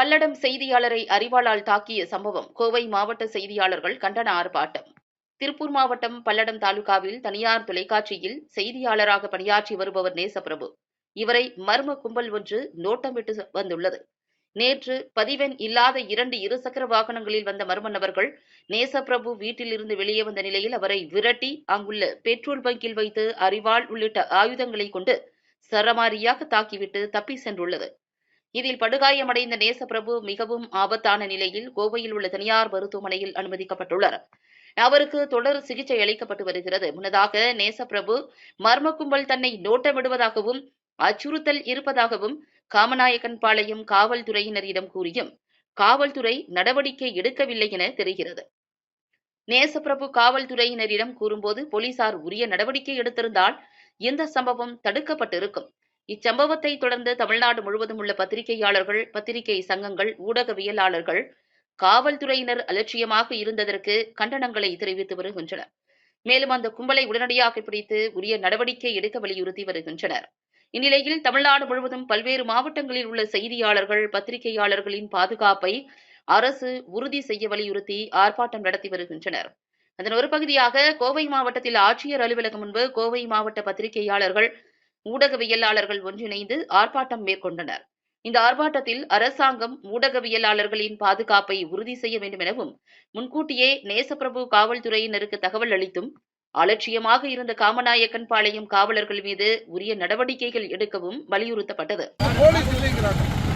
பல்லடம் செய்தியாளரை அறிவாளால் தாக்கிய சம்பவம் கோவை மாவட்ட செய்தியாளர்கள் கண்டன ஆர்ப்பாட்டம். திருப்பூர் மாவட்டம் பல்லடம் தாலுகாவில் தனியார் தொலைக்காட்சியில் செய்தியாளராக பணியாற்றி வருபவர் நேசப்பிரபு. இவரை மர்ம கும்பல் ஒன்று நோட்டமிட்டு வந்துள்ளது. நேற்று பதிவெண் இல்லாத இரண்டு இருசக்கர வாகனங்களில் வந்த மர்ம நபர்கள் நேசப்பிரபு வீட்டிலிருந்து வெளியே வந்த நிலையில் அவரை விரட்டி அங்குள்ள பெட்ரோல் பங்கில் வைத்து அறிவாள் உள்ளிட்ட ஆயுதங்களை கொண்டு சரமாரியாக தாக்கிவிட்டு தப்பி சென்றுள்ளது. இதில் படுகாயமடைந்த நேசப்பிரபு மிகவும் ஆபத்தான நிலையில் கோவையில் உள்ள தனியார் மருத்துவமனையில் அனுமதிக்கப்பட்டுள்ளார். அவருக்கு தொடர் சிகிச்சை அளிக்கப்பட்டு வருகிறது. முன்னதாக நேசப்பிரபு மர்ம கும்பல் தன்னை நோட்டமிடுவதாகவும் அச்சுறுத்தல் இருப்பதாகவும் காமநாயக்கன் பாளையம் காவல்துறையினரிடம் கூறியும் காவல்துறை நடவடிக்கை எடுக்கவில்லை என தெரிகிறது. நேசப்பிரபு காவல்துறையினரிடம் கூறும்போது போலீசார் உரிய நடவடிக்கை எடுத்திருந்தால் இந்த சம்பவம் தடுக்கப்பட்டிருக்கும். இச்சம்பவத்தை தொடர்ந்து தமிழ்நாடு முழுவதும் உள்ள பத்திரிகையாளர்கள் பத்திரிகை சங்கங்கள் ஊடகவியலாளர்கள் காவல்துறையினர் அலட்சியமாக இருந்ததற்கு கண்டனங்களை தெரிவித்து வருகின்றனர். மேலும் அந்த கும்பலை உடனடியாக பிடித்து உரிய நடவடிக்கை எடுக்க வலியுறுத்தி வருகின்றனர். இந்நிலையில் தமிழ்நாடு முழுவதும் பல்வேறு மாவட்டங்களில் உள்ள செய்தியாளர்கள் பத்திரிகையாளர்களின் பாதுகாப்பை அரசு உறுதி செய்ய வலியுறுத்தி ஆர்ப்பாட்டம் நடத்தி வருகின்றனர். அதன் ஒரு பகுதியாக கோவை மாவட்டத்தில் ஆட்சியர் அலுவலகம் முன்பு கோவை மாவட்ட பத்திரிகையாளர்கள் ஊடகவியலாளர்கள் ஒன்றிணைந்து ஆர்ப்பாட்டம் மேற்கொண்டனர். இந்த ஆர்ப்பாட்டத்தில் அரசாங்கம் ஊடகவியலாளர்களின் பாதுகாப்பை உறுதி செய்ய வேண்டும் எனவும் முன்கூட்டியே நேசப்பிரபு காவல்துறையினருக்கு தகவல் அளித்தும் அலட்சியமாக இருந்த காமநாயக்கன் பாளையம் காவலர்கள் மீது உரிய நடவடிக்கைகள் எடுக்கவும் வலியுறுத்தப்பட்டது.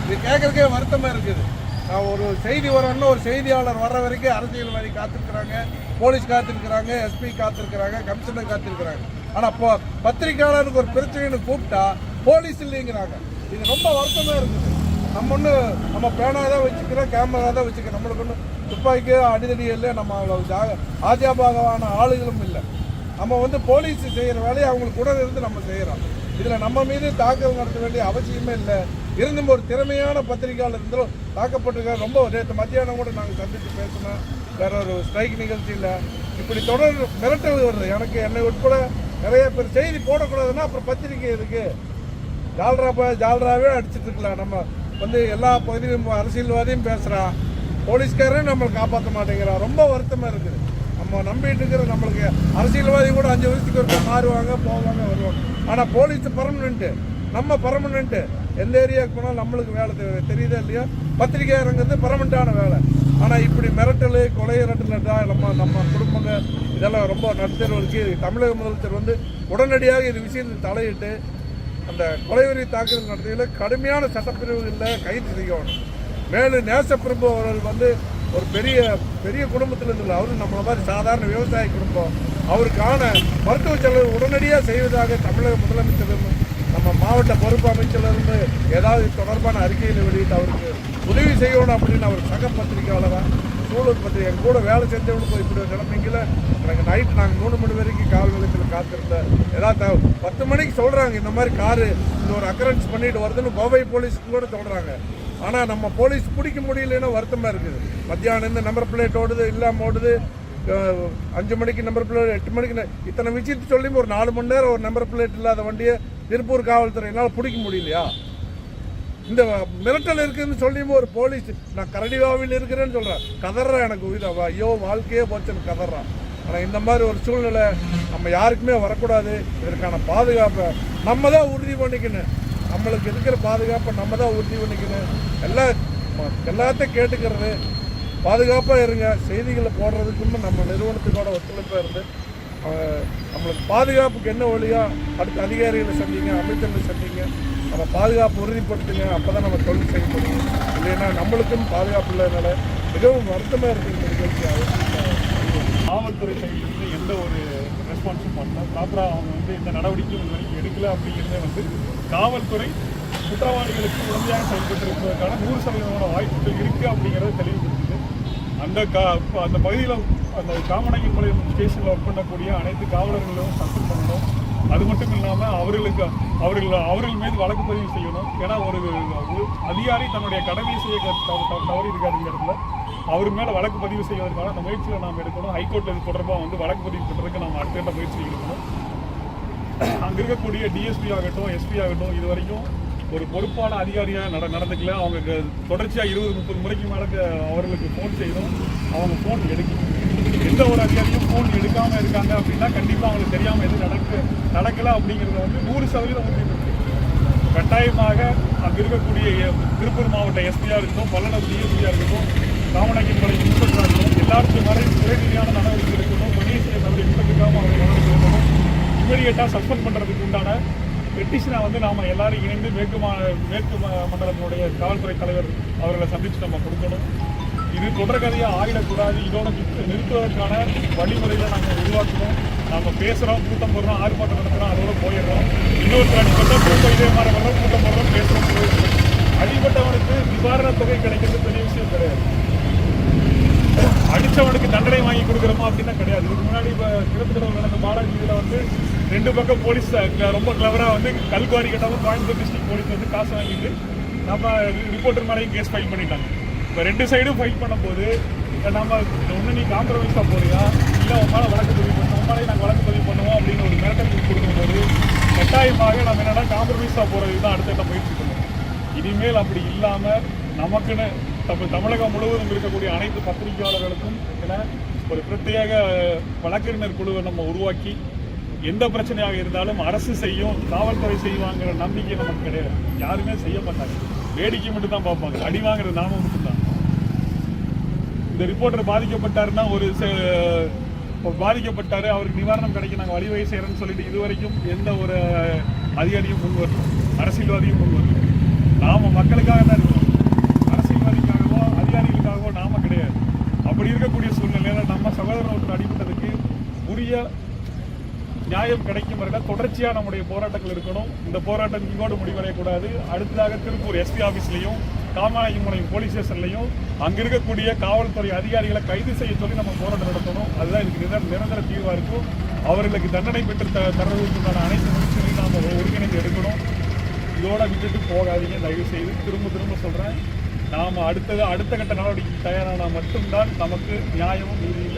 கேட்கறதுக்கே வருத்தமா இருக்குது. ஒரு செய்தி வரணும்னு ஒரு செய்தியாளர் வர்ற வரைக்கும் அரசியல்வாதி காத்திருக்கிறாங்க போலீஸ் காத்திருக்கிறாங்க எஸ்பி காத்திருக்கிறாங்க கமிஷனர் காத்திருக்கிறாங்க. ஆனால் இப்போ பத்திரிக்கையாளருக்கு ஒரு பிரச்சனைன்னு கூப்பிட்டா போலீஸ் இல்லைங்கிறாங்க. இது ரொம்ப வருத்தமாக இருக்குது நம்ம ஒன்று நம்ம பேனா தான் வச்சுக்கிறோம் கேமரா தான் வச்சுக்கிறோம். நம்மளுக்கு ஒன்று துப்பாக்கியோ அடிதடி இல்லை நம்ம அவ்வளோ ஜாக ஆஜாபாகவான ஆளுகளும் இல்லை. நம்ம வந்து போலீஸ் செய்கிற வேலையை அவங்களுக்கு கூட இருந்து நம்ம செய்கிறோம் இதில் நம்ம மீது தாக்குதல் நடத்த வேண்டிய அவசியமே இல்லை. இருந்தும் ஒரு திறமையான பத்திரிகையாளர் இருந்தாலும் தாக்கப்பட்டிருக்காங்க ரொம்ப நேற்று மத்தியானம் கூட நாங்கள் சந்தித்து பேசினோம். வேற ஒரு ஸ்ட்ரைக் நிகழ்ச்சியில். இப்படி தொடர் மிரட்டல் வருது. எனக்கு என்னை உட்பட நிறைய பேர் செய்தி போடக்கூடாதுன்னா அப்புறம் பத்திரிக்கை இருக்கு ஜால்ரா போய் ஜால்ராவே அடிச்சிட்டு இருக்கலாம். நம்ம வந்து எல்லா பகுதியிலும் அரசியல்வாதியும் பேசுகிறான் போலீஸ்காரனே நம்மளை காப்பாற்ற மாட்டேங்கிறான். ரொம்ப வருத்தமாக இருக்குது. நம்ம நம்பிட்டு இருக்கிற நம்மளுக்கு அரசியல்வாதி கூட அஞ்சு வருஷத்துக்கு ஒருக்கா மாறுவாங்க போவாங்க வருவாங்க. ஆனால் போலீஸ் பர்மனெண்ட்டு நம்ம பர்மனெண்ட்டு எந்த ஏரியாவுக்கு போனாலும் நம்மளுக்கு வேலை தெரியுதா இல்லையா? பத்திரிகையாளங்கிறது பர்மனெண்ட்டான வேலை. ஆனால் இப்படி மிரட்டல் கொலை மிரட்டலா நம்ம நம்ம குடும்பங்க இதெல்லாம் ரொம்ப நடுத்தருவருக்கு தமிழக முதலமைச்சர் வந்து உடனடியாக இது விஷயத்தில் தலையிட்டு அந்த கொலைவெறி தாக்குதல் நடத்தியில் கடுமையான சட்டப்பிரிவுகளில் கைது செய்யணும். மேலும் நேசப்பிரபு அவர்கள் வந்து ஒரு பெரிய பெரிய குடும்பத்தில் இருந்து அவரும் நம்மளை மாதிரி சாதாரண விவசாய குடும்பம். அவருக்கான மருத்துவ செலவு உடனடியாக செய்வதாக தமிழக முதலமைச்சர் நம்ம மாவட்ட பொறுப்பு அமைச்சரிலிருந்து ஏதாவது தொடர்பான அறிக்கையில் வெளியிட்டு அவருக்கு உதவி செய்யணும் அப்படின்னு அவர் சக பத்திரிகையாளராக சூழல் பத்திரிகை கூட வேலை செஞ்சவனுக்கு இப்படி ஒரு எனக்கு நைட் நாங்கள் மூணு மணி வரைக்கும் காவல் நிலையத்தில் காத்திருந்தேன் ஏதாவது பத்து மணிக்கு சொல்கிறாங்க இந்த மாதிரி காரு இந்த ஒரு அக்கரன்ஸ் பண்ணிட்டு வருதுன்னு கோவை போலீஸுக்கு கூட சொல்கிறாங்க ஆனால் நம்ம போலீஸ் பிடிக்க முடியலன்னா வருத்தமாக இருக்குது. மத்தியானம் இந்த நம்பர் பிளேட் ஓடுது இல்லாமல் ஓடுது அஞ்சு மணிக்கு நம்பர் பிளேட் எட்டு மணிக்கு இத்தனை விஷயத்தை சொல்லியும் ஒரு நாலு மணி நேரம் ஒரு நம்பர் பிளேட் இல்லாத வண்டியை திருப்பூர் காவல்துறையினால் பிடிக்க முடியலையா? இந்த மிரட்டல் இருக்குன்னு சொல்லியும் ஒரு போலீஸ் நான் கரடிவாவில் இருக்கிறேன்னு சொல்கிறேன் கதறான் எனக்கு உயிர். ஐயோ வாழ்க்கையே போச்சுன்னு கதறான் ஆனால் இந்த மாதிரி ஒரு சூழ்நிலை நம்ம யாருக்குமே வரக்கூடாது. இதற்கான பாதுகாப்பை நம்ம தான் உறுதி பண்ணிக்கணும். நம்மளுக்கு இருக்கிற பாதுகாப்பை நம்ம தான் உறுதி பண்ணிக்கணும். எல்லா எல்லாத்தையும் கேட்டுக்கிறது. பாதுகாப்பாக இருங்க. செய்திகளை போடுறதுக்குன்னு நம்ம நிறுவனத்துக்கோட ஒத்துழைப்பாக இருந்து நம்மளுக்கு பாதுகாப்புக்கு என்ன வழியோ அடுத்த அதிகாரிகளை சந்திங்க அமைச்சர்களை சந்திங்க நம்ம பாதுகாப்பு உறுதிப்படுத்துங்க அப்போ தான் நம்ம தொழில் செய்ய முடியும். இல்லைன்னா நம்மளுக்கும் பாதுகாப்பு இல்லாதனால மிகவும் வருத்தமாக இருக்குது இந்த நிகழ்ச்சியாக காவல்துறை சைட்லேருந்து எந்த ஒரு ரெஸ்பான்ஸும் பண்ணல. ப்ராப்பராக அவங்க வந்து எந்த நடவடிக்கையும் இது வரைக்கும் எடுக்கல அப்படிங்கிறதே வந்து காவல்துறை குற்றவாளிகளுக்கு உடனடியாக செயல்பட்டு இருப்பதற்கான நூறு சதவீதமான வாய்ப்புகள் இருக்குது அப்படிங்கிறத தெளிவுபடுத்துது. அந்த கா அந்த பகுதியில் அந்த காமநாயக்கம்பாளையம் ஸ்டேஷனில் ஒர்க் பண்ணக்கூடிய அனைத்து காவலர்களும் சஸ்பெண்ட் பண்ணணும். அது மட்டும் இல்லாமல் அவர்களுக்கு அவர்கள் அவர்கள் மீது வழக்கு பதிவு செய்யணும். ஏன்னா ஒரு அதிகாரி தன்னுடைய கடமையை செய்ய தவறு இருக்காதுங்கிறதுல அவர் மேலே வழக்கு பதிவு செய்வதற்கான அந்த முயற்சியை நாம் எடுக்கணும். ஹைகோர்ட்டில் இது தொடர்பாக வந்து வழக்கு பதிவு பண்ணுறதுக்கு நாம் அடுத்த கட்ட முயற்சி எடுக்கணும். அங்கே இருக்கக்கூடிய டிஎஸ்பி ஆகட்டும் எஸ்பி ஆகட்டும் இது வரைக்கும் ஒரு பொறுப்பான அதிகாரியாக நட நடந்துக்கல. அவங்க தொடர்ச்சியாக இருபது முப்பது முறைக்கு மேலே அவர்களுக்கு ஃபோன் செய்தும் அவங்க ஃபோன் எடுக்கணும். எந்த ஒரு அதிகாரியும் ஃபோன் எடுக்காம இருக்காங்க அப்படின்னா கண்டிப்பா அவங்களுக்கு தெரியாம எது நடக்கு நடக்கல அப்படிங்கிறத வந்து நூறு சதவீதம் உறுதி கட்டாயமாக அங்க இருக்கக்கூடிய திருப்பூர் மாவட்ட எஸ்பியா இருக்கட்டும் பல்லடம் டிஎஸ்பியா இருக்கட்டும் ராமநாயக்கன்படை இன்ஸ்பெக்டரா இருக்கட்டும் எல்லாருக்கும் வரை துறை ரீதியான நடவடிக்கை இருக்கணும் பணியை செய்ய இன்ஸ்பெக்டருக்காக விட்டதுக்காக அவங்க நடவடிக்கை எடுக்கணும். இமீடியட்டா சஸ்பெண்ட் பண்றதுக்கு உண்டான பெட்டிஷனை வந்து நாம எல்லாரும் இணைந்து மேற்கு மா மேற்கு ம- மண்டலத்தினுடைய காவல்துறை தலைவர் அவர்களை சந்திச்சு நம்ம கொடுக்கணும். இது தொடர்கதையாக ஆயிடக்கூடாது. இதோட நிறுத்துவதற்கான வழிமுறைகளை நாங்கள் உருவாக்குவோம் நாம பேசுறோம் கூட்டம் போடுறோம் ஆர்ப்பாட்டம் நடத்துறோம் அதோட போயிடுறோம். இன்னொருத்தர் அடிப்பட்ட கூட்டம் இதே மாதிரி வர்றோம் கூட்டம் போடுறோம் பேசுறோம் அடிப்பட்டவனுக்கு நிவாரண தொகை கிடைக்கிறது பெரிய விஷயம் கிடையாது. அடித்தவனுக்கு தண்டனை வாங்கி கொடுக்குறோமா அப்படின்னா கிடையாது. இதுக்கு முன்னாடி இப்போ திருப்பத்தூர் நடந்த பாலாஜி இதில் வந்து ரெண்டு பக்கம் போலீஸ் ரொம்ப கிளவராக வந்து கல்குவாரி கட்டாமல் கோயம்புத்தூர் டிஸ்ட்ரிக்ட் போலீஸ் வந்து காசு வாங்கிட்டு நம்ம ரிப்போர்ட்டர் மேலேயும் கேஸ் ஃபைல் பண்ணிட்டாங்க. இப்போ ரெண்டு சைடும் ஃபைட் பண்ணும்போது நம்ம ஒன்று நீ காம்ப்ரமைஸாக போறியா? இல்லை உன் மேலே வழக்கு பதிவு பண்ணுவோம் உன் மேலே நாங்கள் வழக்கு பதிவு பண்ணுவோம் அப்படின்னு ஒரு மிரட்டல் கொடுக்கும்போது கட்டாயமாக நம்ம என்னன்னா காம்ப்ரமைஸாக போகிறது தான் அடுத்த கட்ட முயற்சி பண்ணுவோம். இனிமேல் அப்படி இல்லாமல் நமக்குன்னு தமிழ் தமிழகம் முழுவதும் இருக்கக்கூடிய அனைத்து பத்திரிகையாளர்களுக்கும் என ஒரு பிரத்யேக வழக்கறிஞர் குழுவை நம்ம உருவாக்கி எந்த பிரச்சனையாக இருந்தாலும் அரசு செய்யும் காவல்துறை செய்வாங்கிற நம்பிக்கை நமக்கு கிடையாது. யாருமே செய்ய மாட்டாங்க வேடிக்கை மட்டும் தான் பார்ப்பாங்க. அடி வாங்குறது நாம இந்த ரிப்போர்ட்டர் பாதிக்கப்பட்டாருன்னா ஒரு பாதிக்கப்பட்டாரு அவருக்கு நிவாரணம் கிடைக்க நாங்கள் வழிவகை செய்யறோம்னு சொல்லிட்டு இதுவரைக்கும் எந்த ஒரு அதிகாரியும் முன் வரல. அரசியல்வாதியும் முன் வரல. நாம மக்களுக்காக தான் இருக்கோம் அரசியல்வாதிக்காகவோ அதிகாரிகளுக்காகவோ நாம கிடையாது அப்படி இருக்கக்கூடிய சூழ்நிலையில நம்ம சகோதரர் ஒருத்தர் அடிபட்டதுக்கு உரிய நியாயம் கிடைக்கும் வரை தொடர்ச்சியா நம்முடைய போராட்டங்கள் இருக்கணும். இந்த போராட்டம் இங்கோடு முடிவடையக்கூடாது. அடுத்ததாக திருப்பூர் எஸ்பி ஆபீஸ்லயும் காமராஜம்பாளையம் போலீஸ் ஸ்டேஷன்லையும் அங்க இருக்கக்கூடிய காவல்துறை அதிகாரிகளை கைது செய்ய சொல்லி நம்ம போராட்டம் நடத்தணும். அதுதான் இதுக்கு நிர- நிரந்தர தீர்வா இருக்கும். அவர்களுக்கு தண்டனை பெற்று த தருவதற்கான அனைத்து முயற்சிகளையும் நாம ஒருங்கிணைந்து எடுக்கணும். இதோட விட்டுட்டு போகாதீங்க. தயவு செய்து திரும்ப திரும்ப சொல்றேன். நாம அடுத்தது அடுத்த கட்ட நடவடிக்கை தயாரானா மட்டும்தான் நமக்கு நியாயமும் நீதியும்